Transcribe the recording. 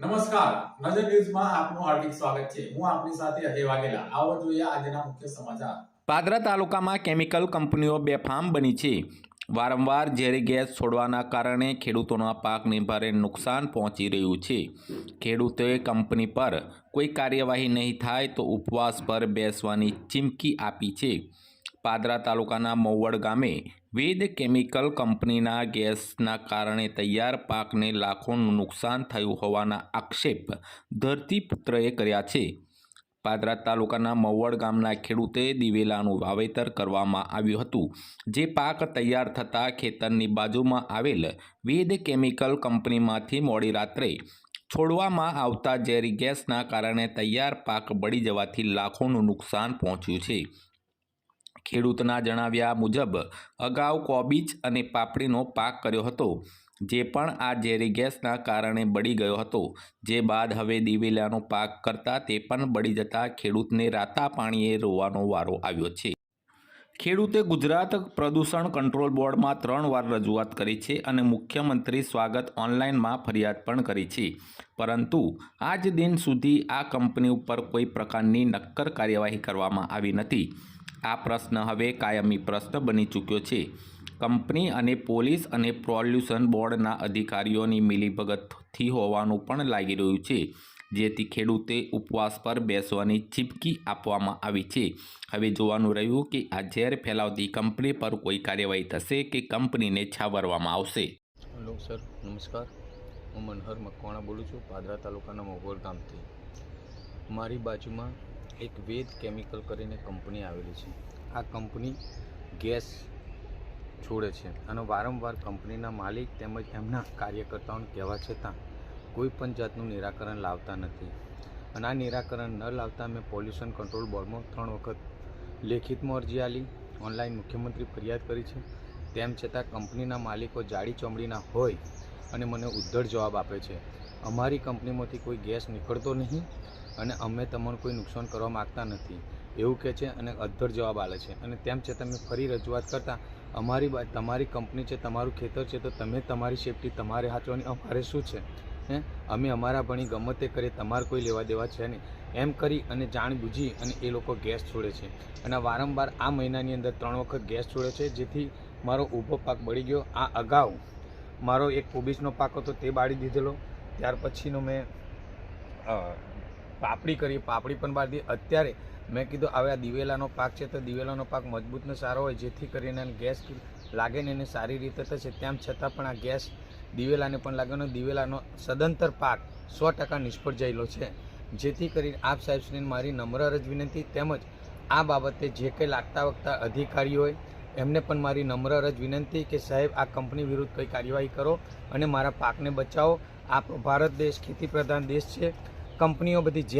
નમસ્કાર. નજર ન્યૂઝમાં આપનું હાર્દિક સ્વાગત છે. હું આપની સાથે અજય વાઘેલા. આવો જોઈએ આજના મુખ્ય સમાચાર. પાદરા તાલુકામાં કેમિકલ કંપનીઓ બેફામ બની છે. વારંવાર ઝેરી ગેસ છોડવાના કારણે ખેડૂતોના પાકને ભારે નુકસાન પહોંચી રહ્યું છે. ખેડૂતોએ કંપની પર કોઈ કાર્યવાહી નહીં થાય તો ઉપવાસ પર બેસવાની ચીમકી આપી છે. પાદરા તાલુકાના મૌવડ ગામે વેદ કેમિકલ કંપનીના ગેસના કારણે તૈયાર પાકને લાખોનું નુકસાન થયું હોવાના આક્ષેપ ધરતીપુત્રએ કર્યા છે. પાદરા તાલુકાના મવડ ગામના ખેડૂતે દિવેલાનું વાવેતર કરવામાં આવ્યું હતું. જે પાક તૈયાર થતાં ખેતરની બાજુમાં આવેલ વેદ કેમિકલ કંપનીમાંથી મોડી રાત્રે છોડવામાં આવતા ઝેરી ગેસના કારણે તૈયાર પાક બળી જવાથી લાખોનું નુકસાન પહોંચ્યું છે. ખેડૂતના જણાવ્યા મુજબ, અગાઉ કોબીજ અને પાપડીનો પાક કર્યો હતો, જે પણ આ ઝેરી ગેસના કારણે બળી ગયો હતો. જે બાદ હવે દિવેલાનો પાક કરતા તે પણ બળી જતા ખેડૂતને રાતા પાણીએ રોવાનો વારો આવ્યો છે. ખેડૂતે ગુજરાત પ્રદૂષણ કંટ્રોલ બોર્ડમાં ત્રણ વાર રજૂઆત કરી છે અને મુખ્યમંત્રી સ્વાગત ઓનલાઈનમાં ફરિયાદ પણ કરી છે. પરંતુ આજ દિન સુધી આ કંપની ઉપર કોઈ પ્રકારની નક્કર કાર્યવાહી કરવામાં આવી નથી. આ પ્રશ્ન હવે કાયમી પ્રશ્ન બની ચૂક્યો છે. કંપની અને પોલીસ અને પોલ્યુશન બોર્ડના અધિકારીઓની મિલીભગતથી હોવાનું પણ લાગી રહ્યું છે. જેથી ખેડૂતે ઉપવાસ પર બેસવાની ચીપકી આપવામાં આવી છે. હવે જોવાનું રહ્યું કે આ ઝેર ફેલાવતી કંપની પર કોઈ કાર્યવાહી થશે કે કંપનીને છાવરવામાં આવશે? હેલો સર, નમસ્કાર. હું મનહર મકવાણા બોલું છું, પાદરા તાલુકાના મોગોર ગામથી. મારી બાજુમાં એક વેદ કેમિકલ કરીને કંપની આવેલી છે. આ કંપની ગેસ છોડે છે અને વારંવાર કંપનીના માલિક તેમજ એમના કાર્યકર્તાઓને કહેવા છતાં કોઈ પણ જાતનું નિરાકરણ લાવતા નથી. અને આ નિરાકરણ ન લાવતા મેં પોલ્યુશન કંટ્રોલ બોર્ડમાં ત્રણ વખત લેખિતમાં અરજી આલી, ઓનલાઈન મુખ્યમંત્રી ફરિયાદ કરી છે. તેમ છતાં કંપનીના માલિકો જાડી ચોમડીના હોય અને મને ઉદ્ધર જવાબ આપે છે. અમારી કંપનીમાંથી કોઈ ગેસ નીકળતો નહીં અને અમે તમને કોઈ નુકસાન કરવા માગતા નથી. એવું કહે છે અને અધ્ધર જવાબ આલે છે. અને તેમ છતાં મેં ફરી રજૂઆત કરતાં, અમારી તમારી કંપની છે, તમારું ખેતર છે, તો તમે તમારી સેફટી તમારે હાચવાની અમારે શું છે? હે? અમે અમારા ભણી ગમે તે કરીએ, તમારે કોઈ લેવા દેવા છે નહીં. એમ કરી અને જાણ બૂજી અને એ લોકો ગેસ છોડે છે. અને વારંવાર આ મહિનાની અંદર ત્રણ વખત ગેસ છોડે છે, જેથી મારો ઊભો પાક બળી ગયો. આ અગાઉ મારો એક કોબીજનો પાક હતો, તે બાળી દીધેલો. ત્યાર પછીનું મેં પાપડી કરી, પાપડી પણ બાળી અત્યારે મેં કીધું, હવે આ દિવેલાનો પાક છે, તો દિવેલાનો પાક મજબૂત ને સારો હોય, જેથી કરીને ગેસ લાગે ને એને સારી રીતે થશે. તેમ છતાં પણ આ ગેસ દિવેલાને પણ લાગ્યો દિવેલાનો સદંતર પાક સો ટકા નિષ્ફળ જયેલો છે. જેથી કરીને આપ સાહેબશ્રીને મારી નમ્ર રજ વિનંતી. તેમજ આ બાબતે જે કંઈ લાગતા વખતા અધિકારીઓએ એમને પણ મારી નમ્ર રજ વિનંતી કે સાહેબ, આ કંપની વિરુદ્ધ કંઈ કાર્યવાહી કરો અને મારા પાકને બચાવો. આ ભારત દેશ ખેતી પ્રધાન દેશ છે. કંપનીઓ બધી જે